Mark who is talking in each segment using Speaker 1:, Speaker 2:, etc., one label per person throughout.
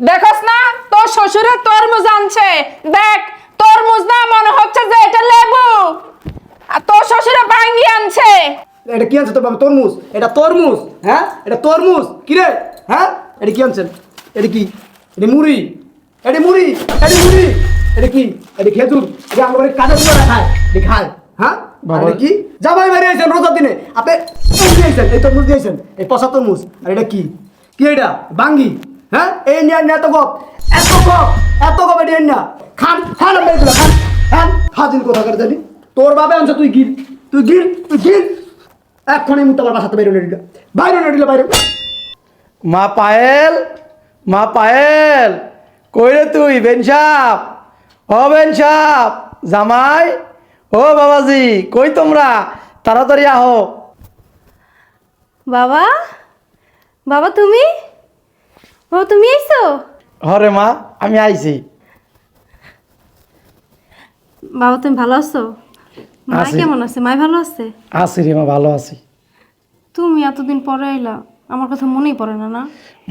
Speaker 1: দেখোস না তোর শ্বশুরে তরমুজ আনছে। দেখ তরমুজ না মনে হচ্ছে যে এটা লেবু। আর তোর শ্বশুরে ভাঙ্গি আনছে।
Speaker 2: এটা কি আনছে তোর বাবা? তরমুজ। এটা তরমুজ হ্যাঁ? এটা তরমুজ। কি রে? হ্যাঁ? এটা কি আনছেন? এটা কি? এটা মুড়ি। এটা মুড়ি। এটা মুড়ি। এটা কি? এটা খেজুর। এটা আমার বাড়ির কাজের জন্য খায় এটা খায়। হ্যাঁ?
Speaker 3: বাবা-
Speaker 2: কি? জামাই বাড়ি আইছেন রোজার দিনে। আপনি তরমুজ দিয়েছেন এই তরমুজ দিয়েছেন এই পচা তরমুজ। আর এটা কি? কি এটা? বাঙ্গি। হ্যাঁ? এই নিয়ে নিয়ে এত গপ। এত গপ এত গপ এটা না খান খান এগুলো খান। খান হাজির কথা করে জানি? তোর বাবে আনছে তুই গিল তুই গিল তুই গিল এক্ষণে মুখ তোমার বাসাতে বাইরে নিল বাইরে নিল বাইরে।
Speaker 3: মা পায়েল মা পায়েল কই রে তুই? বেনসাপ ও বেনসাপ জামাই। ও বাবাজি কই তোমরা? তাড়াতাড়ি আহো।
Speaker 4: বাবা? বাবা তুমি? বাবা তুমি আইছো?
Speaker 3: হরে মা আমি আইছি।
Speaker 4: বাবা তুমি ভালো আছো? মা
Speaker 3: আছি।
Speaker 4: কেমন আছে? মাই ভালো আছে?
Speaker 3: আছি রে মা ভালো আছি।
Speaker 4: তুমি এতদিন পরে আইলা আমার কথা মনেই পড়ে না না?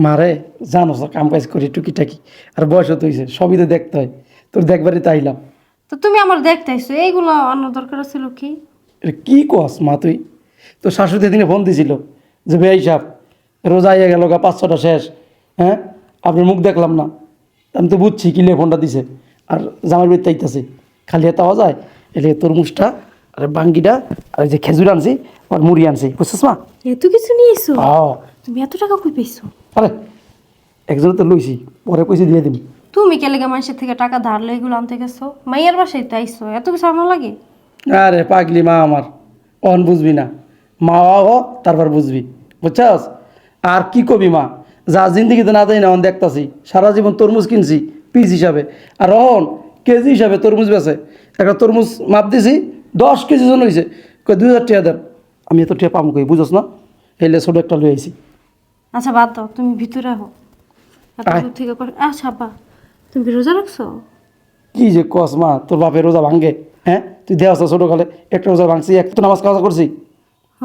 Speaker 3: মারে জানো তো কাম কাজ করি টুকিটাকি। আর বয়স তো হয়েছে সবই তো দেখতে হয়। তোর দেখবারই তাইলাম
Speaker 4: তো তুমি আমার দেখতে আইছো এইগুলো আনার দরকার ছিল কি?
Speaker 3: এটা কি কস মা তুই? তো শাশুড়ি দিনে ফোন দিছিল যে ভাই সাহেব রোজা আইয়া গেল গা পাঁচশোটা শেষ। হ্যাঁ? আপনার মুখ দেখলাম না। আমি তো বুঝছি কি লিয়ে ফোনটা দিছে। আর জামাই বের তাইতেছে খালি এত আওয়া যায় এলে তরমুজটা আর বাঙ্গিটা আর এই যে খেজুর আনছি আর মুড়ি আনছি। বুঝছিস মা?
Speaker 4: এত কিছু নিয়ে এসো। তুমি এত টাকা কই পেয়েছ?
Speaker 3: আরে একজনে তো লইছি পরে পয়সা দিয়ে দিবি
Speaker 4: তুমি কে লেগে মানুষের থেকে টাকা ধার লই এগুলো আনতে গেছো? মাইয়ার বাসায় তো আইসো এত কিছু আমার লাগে?
Speaker 3: আরে পাগলি মা আমার অন বুঝবি না। মা হ তারপর বুঝবি। বুঝছাস? আর কি কবি মা? যা জিন্দিগিতে না দেয় না অন দেখতাছি। সারা জীবন তরমুজ কিনছি পিস হিসাবে। আর অন কেজি হিসাবে তরমুজ বেছে একটা তরমুজ মাপ দিছি দশ কেজি জন হয়েছে কই দুই হাজার টাকা দেন। আমি এত টাকা পাম কই বুঝছ না? হেলে ছোটো একটা লই আইছি।
Speaker 4: আচ্ছা বাদ দাও তুমি ভিতরে আহো। এত
Speaker 3: আয়।
Speaker 4: দূর থেকে করে আচ্ছা বা তুমি কি রোজা রাখছো?
Speaker 3: কি যে কস মা তোর বাপের রোজা ভাঙ্গে হ্যাঁ? তুই দেওয়াস ছোটো কালে একটা রোজা ভাঙছি এক তো নামাজ কাজা করছি।
Speaker 4: হ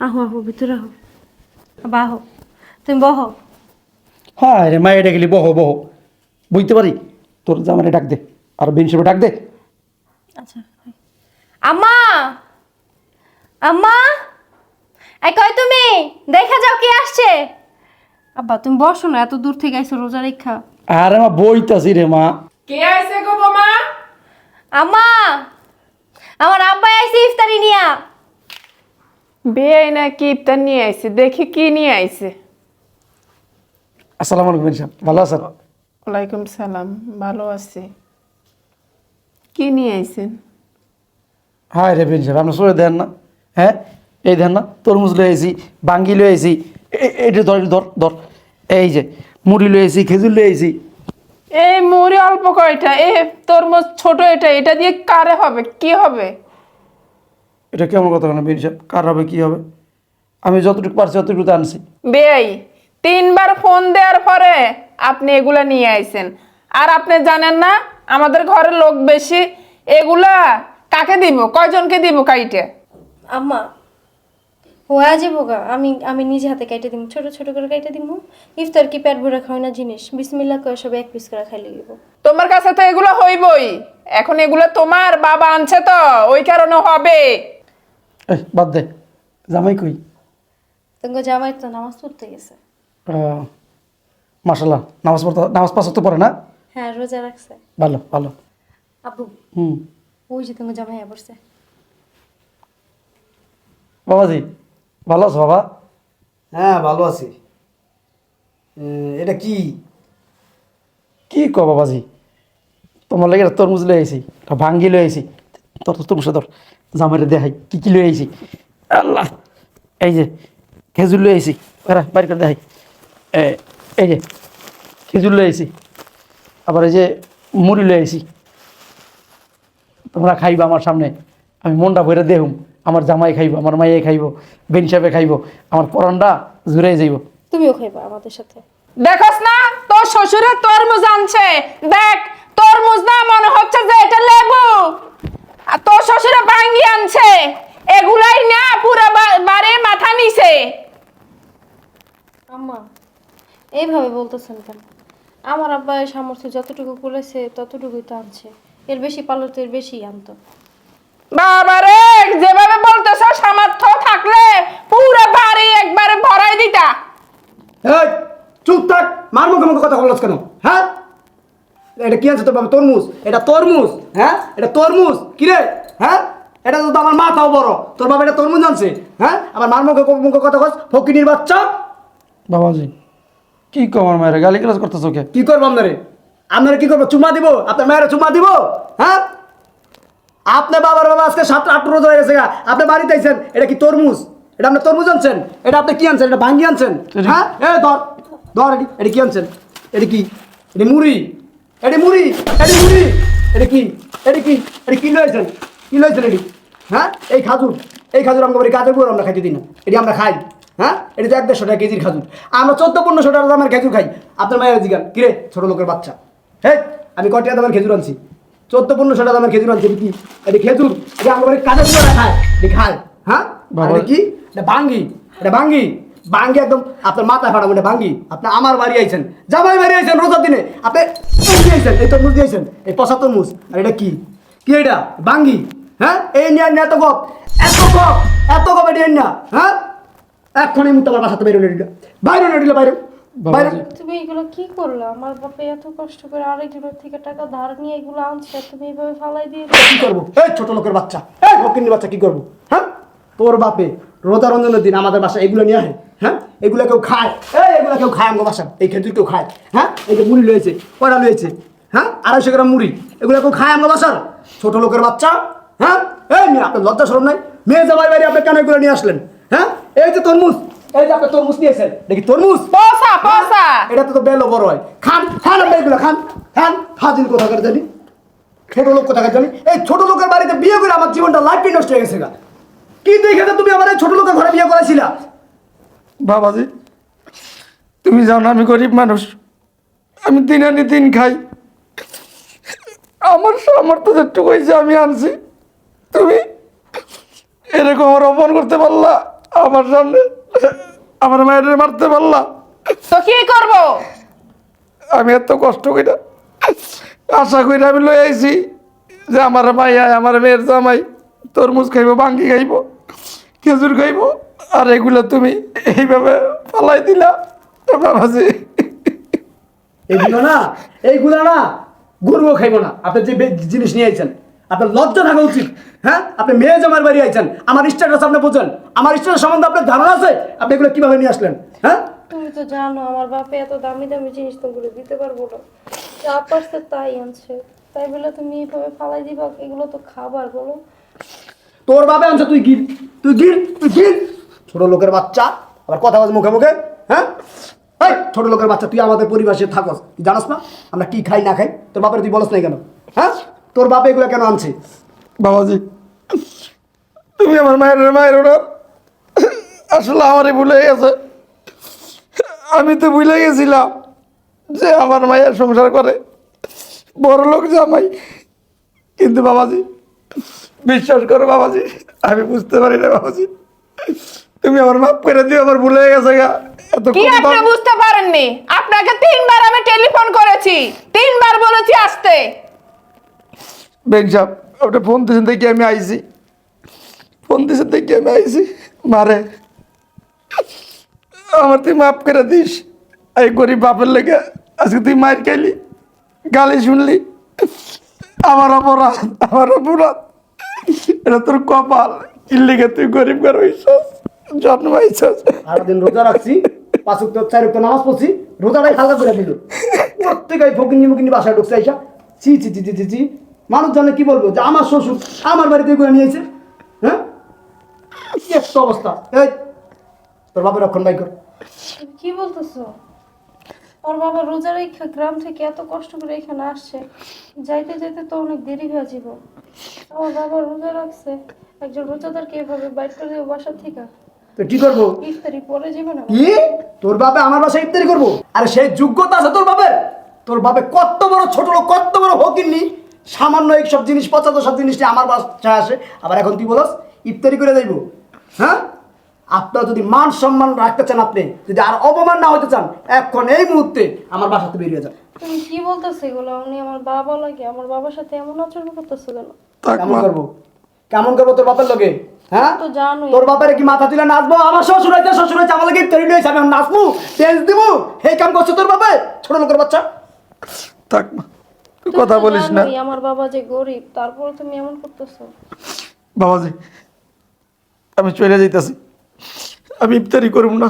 Speaker 4: আহো আহো ভিতরে আহো। বা আহো। তুমি বহ।
Speaker 3: হ্যাঁ রে মা এটা গেলি বহ বহ। বুঝতে পারি? তোর জামানে ডাক দে আর বেন হিসেবে ডাক দে।
Speaker 4: আচ্ছা আম্মা! আম্মা! এই কই তুমি? দেখা যাও কি আসছে। আব্বা তুমি বসো না এত দূর থেকে আইছো রোজা রেখা।
Speaker 3: আরে মা বইতাছি রে মা।
Speaker 1: কে আইছে গো বোমা
Speaker 4: আম্মা! আমার আব্বা আইছে ইফতারি নিয়া।
Speaker 1: বিয়ে নাকি ইফতার নিয়ে আইছে? দেখি কি নিয়ে আইছে।
Speaker 3: আসসালামু আলাইকুম ভালো আছেন?
Speaker 1: ওয়ালাইকুম সালাম ভালো আছি। কি নিয়ে আইছেন?
Speaker 3: হ্যাঁ রে বেন সাহেব সরে দেন না হ্যাঁ? এই দেন না তরমুজ লয়ে আইছি বাঙ্গি লয়ে আইছি এইটা ধর ধর ধর। এই যে মুড়ি লয়ে আইছি খেজুর লয়ে আইছি।
Speaker 1: এই মুড়ি অল্প কয়টা? এ তরমুজ ছোট এটা এটা দিয়ে কারে হবে? কি হবে?
Speaker 3: এটা কেমন কথা কেন বেন সাহেব? কার হবে কী হবে? আমি যতটুকু পারছি ততটুকু আনছি।
Speaker 1: বেয়াই। তিনবার ফোন দেওয়ার পরে আপনি এগুলা নিয়ে আইছেন। আর আপনি জানেন না আমাদের ঘরে লোক বেশি এগুলা কাকে দিব? কয়জনকে দিব কাইটে?
Speaker 4: আম্মা হয়ে যাব গা। আমি আমি নিজে হাতে কাইটে দিব ছোট ছোট করে কাইটে দিব ইফতার কি পেট ভরে খাওয়া না জিনিস? বিসমিল্লা করে সব এক পিস করে খাইলে দিব
Speaker 1: তোমার কাছে তো এগুলো হইবই। এখন এগুলো তোমার বাবা আনছে তো ওই কারণে হবে।
Speaker 3: বাদ দে। জামাই কই?
Speaker 4: তোমাকে জামাই তো নামাজ পড়তে গেছে।
Speaker 3: মাসাল্লাহ নামাজ পড়তে নামাজ পাস তো পড়ে না?
Speaker 4: হ্যাঁ রোজা রাখছে।
Speaker 3: ভালো ভালো।
Speaker 4: আব্বু
Speaker 3: হুম।
Speaker 4: ওই যে তোমাকে জামাই পড়ছে।
Speaker 3: বাবাজি ভালো আছো বাবা?
Speaker 2: হ্যাঁ ভালো আছি। এটা কি?
Speaker 3: কি ক বাবাজি? তোমার লাগে তরমুজ লয়ে আইছি ভাঙ্গি লয়ে আইছি। তোর তোর তরমুজটা ধর জামাইরে দেখাই কি কি লয়ে আইছি। আল্লাহ এই যে খেজুর লয়ে আইছি। এরা বাড়ি করে দেখাই। এই যে খেজুর লয়ে আবার এই যে মুড়ি লয়ে তোমরা খাইবা আমার সামনে। আমি মনটা ভরে দেহুম আমার জামাই খাইব আমার মাইয়ে খাইব বেন সাহেবে খাইব আমার পরনটা জুড়ে যাইব।
Speaker 4: তুমিও খাইবা আমাদের সাথে।
Speaker 1: দেখোস না তোর শ্বশুরে তরমুজ আনছে। দেখ তরমুজ না মনে হচ্ছে যে এটা লেবু। আর তোর শ্বশুরে ভাঙ্গি আনছে। এগুলাই না পুরো বা- বাড়ি মাথা নিছে
Speaker 4: আম্মা এইভাবে বলতেছেন কেন? আমার আব্বা এই সামর্থ্য যতটুকু করেছে ততটুকুই তো আনছে। এর বেশি পারলে তো এর বেশি আনতো।
Speaker 1: বাবারে যেভাবে বলতেছ সামর্থ্য থাকলে পুরো বাড়ি একবারে ভরাই দিতা।
Speaker 2: এই চুপ থাক মার মুখে মুখে কথা বলছ কেন? হ্যাঁ? এটা কি আছে তোর বাবা? তরমুজ। এটা তরমুজ হ্যাঁ? এটা তরমুজ। কি রে? হ্যাঁ? এটা তো আমার মাথাও বড়। তোর বাবা এটা তরমুজ আনছে হ্যাঁ? আমার মার মুখে মুখে কথা কস ফকিনির বাচ্চা।
Speaker 3: বাবাজি। কি কমার মায়ের? গালি ক্লাস করতেছো কে?
Speaker 2: কি করব আপনারে? আপনারা কি করব? চুমা দিব? আপনার মায়ের চুমা দিব? হ্যাঁ? আপনার বাবার বাবা আজকে সাত আট রোজ হয়ে গেছে গা। আপনি বাড়িতে আইছেন এটা কি তরমুজ? এটা আপনি তরমুজ আনছেন? এটা আপনি কি আনছেন? এটা ভাঙ্গি আনছেন? হ্যাঁ? এ ধর। ধর এটি এটা কি আনছেন? এটা কি? এটা মুড়ি। এটা মুড়ি। এটা মুড়ি। এটা কি? এটা কি? এটা কি লয়েছেন কি লয়েছেন এটি? হ্যাঁ? এই খাজুর। এই খাজুর আমাকে বাড়ি বুড়ো আমরা খাইতে দিই না। এটি আমরা খাই। হ্যাঁ? এটা তো এক দেড়শো টাকা কেজির খাজুর। আমরা চোদ্দ পনেরোশো টাকা দামের খেজুর খাই। আপনার মায়ের জিগান কিরে ছোট লোকের বাচ্চা? হ্যাঁ আমি কটিয়া দামের খেজুর আনছি? চোদ্দ পনেরোশো টাকা দামের খেজুর আনছি কি এটি খেজুর এটা আমার বাড়ি খায় এটি খায়। হ্যাঁ?
Speaker 3: বাবা-
Speaker 2: কি? এটা ভাঙ্গি এটা ভাঙ্গি ভাঙ্গি একদম আপনার মাথা ফাটাবো এটা ভাঙ্গি আপনি আমার বাড়ি আইছেন। জামাই বাড়ি আইছেন রোজার দিনে। আপনি দিয়েছেন এই তরমুজ দিয়েছেন এই পচা তরমুজ আর এটা কি? কি এটা? ভাঙ্গি হ্যাঁ? এই নিয়ে এত গপ। এত গপ। এত গপ এটি না। হ্যাঁ? মুখ তোমার বাসাতে বেরোলে এটা বাইরে নিলে বাইরে। বাইরে।
Speaker 4: তুমি এগুলো কি করলে? আমার বাপে এত কষ্ট করে আরেকজনের থেকে টাকা ধার নিয়ে এগুলো আনছে আর তুমি এইভাবে ফালাই দিয়ে
Speaker 2: কি করব? এই ছোট লোকের বাচ্চা। এই বাচ্চা কি করব? হ্যাঁ? তোর বাপে রোজা রঞ্জনের দিন আমাদের বাসা এগুলো নিয়ে আসে হ্যাঁ? এগুলো কেউ খায়। এই এগুলো কেউ খায় আমাকে বাসা এই খেজুর কেউ খায়। হ্যাঁ? এই যে মুড়ি লয়েছে কয়টা লয়েছে হ্যাঁ? আড়াইশো গ্রাম মুড়ি। এগুলো কেউ খায় আমার বাসার? ছোট লোকের বাচ্চা? হ্যাঁ? এই মেয়ে আপনার লজ্জা সরম নাই? মেয়ে জামাই বাড়ি আপনি কেন এগুলো নিয়ে আসলেন? এই যে তরমুজ এই যে আপনি তরমুজ নিয়েছেন দেখি তরমুজ।
Speaker 1: পসা পসা
Speaker 2: এটা তো বেলো বড় হয়। খান খান এগুলো খান খান। ফাজিল কোথাকার জানি? ছোট লোক কোথাকার জানি? এই ছোট লোকের বাড়িতে বিয়ে করে আমার জীবনটা লাইফটাই নষ্ট হয়ে গেছে গা। কি দেখে তুমি আমার এই ছোট লোকের ঘরে বিয়ে করেছিলা
Speaker 3: বাবাজি তুমি জানো আমি গরিব মানুষ। আমি দিন আনি দিন খাই। আমার সামর্থ্য যেটুকু হয়েছে আমি আনছি। তুমি এরকম আমার অপমান করতে পারলা। আমার সামনে আমার মায়ের মারতে পারলা।
Speaker 1: তো কি করব?
Speaker 3: আমি এত কষ্ট কইরা আশা কইরা আমি লই আইছি যে আমার মাইয়া আমার মেয়ের জামাই তরমুজ খাইব বাঙ্গি খাইব খেজুর খাইব আর এগুলো তুমি এইভাবে পালাই দিলা বাবাজি।
Speaker 2: এইগুলো না এইগুলো না গরুও খাইব না। আপনি যে জিনিস নিয়ে আইছেন আপনার লজ্জা থাকা উচিত। হ্যাঁ? আপনি মেয়ে জামার বাড়ি আইছেন আমার স্ট্যাটাস আপনি বোঝেন। আমার স্ট্যাটাস সম্বন্ধে আপনার ধারণা আছে? আপনি এগুলো কীভাবে নিয়ে আসলেন? হ্যাঁ?
Speaker 4: তুমি তো জানো আমার বাপে এত দামি দামি জিনিস তোমাগুলো দিতে পারব না। যা পারছে তাই আনছে। তাই বলে তুমি এইভাবে ফালাই দিবা? এগুলো তো খাবার বলো।
Speaker 2: তোর বাপে আনছে তুই গিল তুই গিল তুই গিল ছোট লোকের বাচ্চা আবার কথা বল মুখে মুখে হ্যাঁ? এই ছোট লোকের বাচ্চা তুই আমাদের পরিবেশে থাকস। তুই জানাস না আমরা কি খাই না খাই? তোর বাপের তুই বলস নাই কেন? হ্যাঁ? তোর বাপে এগুলো কেন আনছে?
Speaker 3: বাবাজি তুমি আমার মায়ের মায়ের ওরা। আসলে আমারই ভুলে গেছে। আমি তো ভুলে গেছিলাম যে আমার মায়ের সংসার করে। বড় লোক জামাই। কিন্তু বাবাজি বিশ্বাস করো বাবাজি আমি বুঝতে পারি না বাবাজি। তুমি আমার মাফ করে দিও আমার ভুলে গেছে গা। এত
Speaker 1: কি আপনি বুঝতে পারেননি? আপনাকে তিনবার আমি টেলিফোন করেছি। তিনবার বলেছি আসতে।
Speaker 3: বেন সাহেব আপনি ফোন দিয়েছেন দেখি আমি আইছি ফোন দিয়েছেন দেখি আমি আইছি মারে আমার তুই মাফ করে দিস এই গরিব বাপের লেগে আজকে তুই মার খাইলি গালি শুনলি আমার অপরাধ আমার অপরাধ এটা তোর কপাল কি লেগে তুই গরিব ঘর হইছস জন্মাইছস
Speaker 2: সারাদিন রোজা রাখছি পাঁচ উক্ত চার উক্ত নামাজ পড়ছি রোজাটাই হালকা করে দিল প্রত্যেকে ফকিনি মুকিনি বাসায় ঢুকছে আইসা চি চি চি চি চি মানুষ জানে কি বলব? যে আমার শ্বশুর আমার বাড়িতে করে নিয়েছে। হ্যাঁ? কি একটা অবস্থা? এই তোর বাপের রক্ষণ বাই কর।
Speaker 4: কি বলতেছো? ওর বাবা রোজা রেখা গ্রাম থেকে এত কষ্ট করে এখানে আসছে। যাইতে যাইতে তো অনেক দেরি হয়ে যাব। আমার বাবা রোজা রাখছে। একজন রোজাদারকে এভাবে করে দেবো বাসার থেকে।
Speaker 2: তো কি করব?
Speaker 4: ইফতারি পরে যাবে না।
Speaker 2: কি? তোর বাপে আমার বাসায় ইফতারি করব? আরে সেই যোগ্যতা আছে তোর বাপের। তোর বাপে কত বড় ছোট লোক কত বড় হকিননি সামান্য এইসব জিনিস পচাতো সব জিনিস নিয়ে আমার বাসায় আসে। আবার এখন তুই বলস ইফতারি করে যাইব। হ্যাঁ? আপনারা যদি মান সম্মান রাখতে চান আপনি যদি আর অপমান না হতে চান এখন এই মুহূর্তে আমার বাসাতে বেরিয়ে যান।
Speaker 4: তুমি কি বলতেছো এগুলো? উনি আমার বাবা লাগে আমার বাবার সাথে এমন আচরণ করতেছো কেন?
Speaker 2: কেমন করব? কেমন করব তোর বাপের লগে? হ্যাঁ?
Speaker 4: তো জানোই।
Speaker 2: তোর বাপের কি মাথা তুলে নাচবো? আমার শ্বশুর হয়েছে শ্বশুর হয়েছে আমার লাগে তৈরি হয়েছে আমি নাচবো তেজ দিব। এই কাম করছ তোর বাপে ছোট লোকের বাচ্চা।
Speaker 3: থাক মা। কথা বলিস না।
Speaker 4: আমার বাবা যে গরিব তারপরে তুমি এমন করতেছো।
Speaker 3: বাবাজি আমি চলে যাইতাছি। আমি ইফতারি করব না।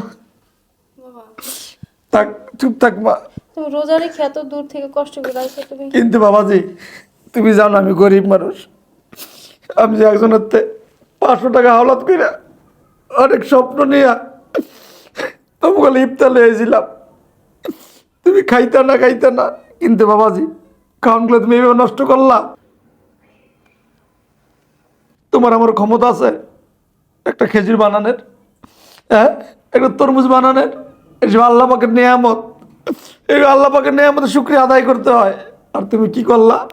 Speaker 3: থাক চুপ থাক মা।
Speaker 4: তুমি রোজা রেখে এত দূর থেকে কষ্ট করে আসছো তুমি
Speaker 3: কিন্তু বাবাজি তুমি জানো আমি গরিব মানুষ। আমি যে একজনের তে পাঁচশো টাকা হাওলাত কইরা অনেক স্বপ্ন নিয়া তোমাকে ইফতার লয়েছিলাম তুমি খাইতা না খাইতা না। কিন্তু বাবাজি খাওয়ানগুলো তুমি এভাবে নষ্ট করলা তোমার আমার ক্ষমতা আছে। একটা খেজুর বানানের। হ্যাঁ? একটা তরমুজ বানানের। এসব আল্লাহ পাকের নিয়ামত। এই আল্লাহ পাকের নিয়ামতের শুক্রিয়া আদায় করতে হয়। আর তুমি কি করলা?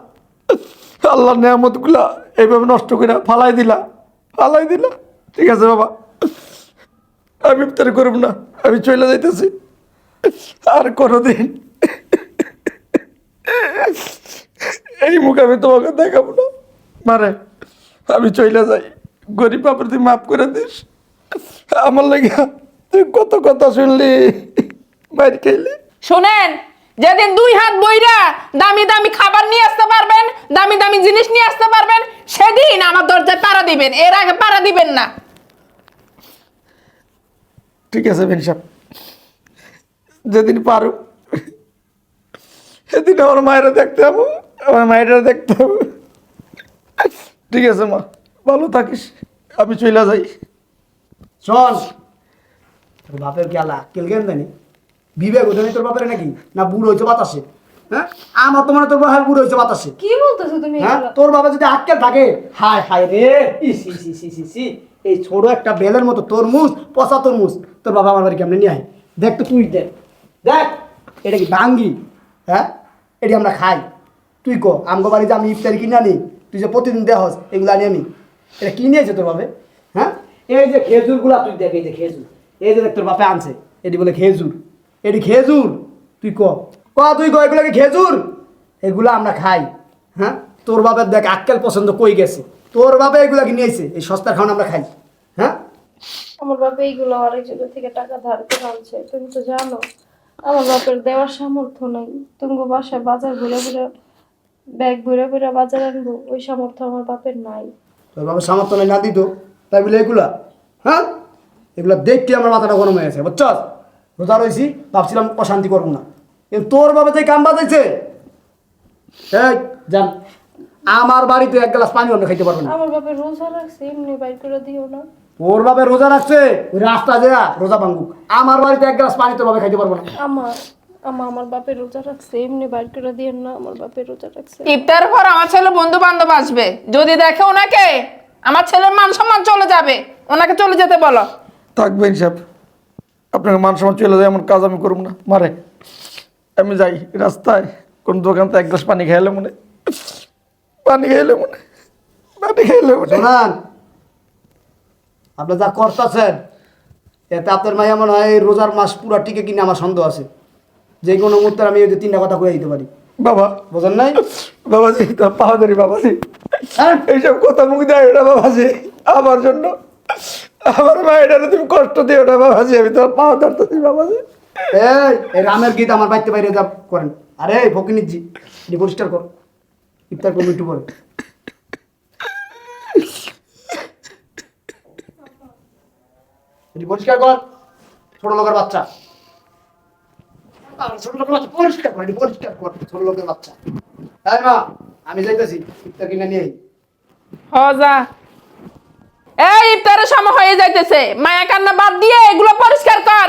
Speaker 3: আল্লাহর নিয়ামতগুলা এইভাবে নষ্ট করে ফালাই দিলা। ফালাই দিলা। ঠিক আছে বাবা। আমি ইফতারি করব না। আমি চলে যাইতেছি। আর কোনোদিন এই মুখ আমি তোমাকে দেখাবো না। মারে। আমি চলে যাই। গরিব বাপরে তুই মাফ করে দিস। আমার লেগে তুই কত কথা শুনলি। বাইরে খাইলি।
Speaker 1: শোনেন যেদিন দুই হাত বইরা দামি দামি খাবার নিয়ে আসতে পারবেন দামি দামি জিনিস নিয়ে আসতে পারবেন সেদিন আমার দরজায় পাড়া দিবেন। এর আগে পাড়া দিবেন না।
Speaker 3: ঠিক আছে বেন সাহেব যেদিন পারো সেদিন আমার মায়েরা দেখতে যাব আমার মায়েরা দেখতে হবে ঠিক আছে মা ভালো থাকিস আমি চলে যাই।
Speaker 2: শোন তোর বাপের কি আলা? কেল কেন জানি? বিবেক ওদের তোর বাপের নাকি? না বুড়ো হয়েছে বাতাসে? হ্যাঁ? আমার তো মনে তোর বাপের বুড়ো হয়েছে বাতাসে।
Speaker 4: কি বলতেছো তুমি
Speaker 2: হ্যাঁ? তোর বাবা যদি আটকে থাকে হায় হায় রে। ইস ইস ইস ইস, ইস। এই ছোট একটা বেলের মতো তরমুজ পচা তরমুজ তোর বাবা আমার বাড়ি কেমনে নিয়ে আয়? দেখ তো তুই দেখ। দেখ এটা কি ভাঙ্গি? হ্যাঁ? এটি আমরা খাই। তুই কো, আমগো বাড়ি যে আমি ইফতারি কিনে আনি, তুই যে প্রতিদিন দেহস, এগুলো আনি আমি। এটা কি নিয়েছে তোর বাপে? হ্যাঁ? এই যে খেজুরগুলা তুই দেখ, এই যে খেজুর। এই যে দেখ, তোর বাপে আনছে। এটি বলে খেজুর। এটি খেজুর। তুই ক। ক তুই ক, এগুলো কি খেজুর? এগুলো আমরা খাই। হ্যাঁ? তোর বাপের দেখ, আক্কেল পছন্দ কই গেছে? তোর বাপে এগুলা কি নিয়েছে? এই সস্তার খাওয়ান আমরা খাই। হ্যাঁ?
Speaker 4: আমার বাবা এইগুলো আরেকজনের থেকে টাকা ধার করে আনছে, তুমি তো জানো। আমার বাপের দেওয়ার সামর্থ্য নাই তুমি বাসায় বাজার ঘুরে ঘুরে ব্যাগ ঘুরে ঘুরে বাজার আনব ওই সামর্থ্য আমার বাপের নাই।
Speaker 2: তোর বাবার সামর্থ্য নাই না দিত। তাই বলে এগুলা হ্যাঁ? এগুলা দেখতে আমার মাথাটা গরম হয়ে গেছে বুঝছস? রোজা রয়েছি ভাবছিলাম অশান্তি করব না। কিন্তু তোর বাবা যে কাম বাজাইছে? এই জান আমার বাড়িতে এক গ্লাস পানি অন্য খাইতে পারবে না।
Speaker 4: আমার বাপের রোজা রাখছে এমনি বাইর করে দিও না।
Speaker 2: ওর বাবা রোজা রাখছে? ওই রাস্তা দেয়া রোজা ভাঙ্গুক আমার বাড়িতে এক গ্লাস পানি তোর বাবা খাইতে পারব না।
Speaker 4: আমার আমার আমার বাপের রোজা রাখছে এমনি বাইর করে দিও না আমার বাপের রোজা রাখছে।
Speaker 1: ইফতার পর আমার ছেলে বন্ধু বান্ধব আসবে। যদি দেখে ওনাকে আমার ছেলের মান সম্মান চলে যাবে। ওনাকে চলে যেতে বলো।
Speaker 3: থাকবেন সাহেব আপনার মান সম্মান চলে যায় এমন কাজ আমি করব না। মারে আমি যাই রাস্তায় কোন দোকান থেকে এক গ্লাস পানি খাইলে মনে পানি খাইলে মনে পানি খাইলে মনে
Speaker 2: আপনি যা করতেছেন এতে আপনার মাই মনে হয় রোজার মাস পুরা টিকে কিনে আমার সন্দেহ আছে। যে কোনো মুহূর্তে আমি ওই যে তিনটা কথা কয়ে দিতে পারি।
Speaker 3: বাবা।
Speaker 2: বোঝেন নাই?
Speaker 3: বাবাজি তো পাহাড়ি বাবাজি।
Speaker 2: হ্যাঁ?
Speaker 3: এইসব কথা মুখ দেয় ওটা বাবাজি আমার জন্য। আমার মায়েরা তুমি কষ্ট দিও না বাবাজি আমি তো পাওয়া ধরতেছি বাবাজি।
Speaker 2: এই এই রামের গীত আমার বাড়িতে বাইরে যা করেন। আরে ফকিনির জি পরিষ্কার কর। ইফতার করব একটু পরে। এটি পরিষ্কার কর। ছোট লোকের বাচ্চা। ছোট লোকের বাচ্চা পরিষ্কার কর, এটি পরিষ্কার কর, ছোট লোকের বাচ্চা। তাই মা, আমি যাইতেছি, ইফতার কিনে নিয়ে।
Speaker 1: হ এই ইফতারের সময় হয়ে যাইতেছে। মায়া কান্না বাদ দিয়ে এগুলো পরিষ্কার কর।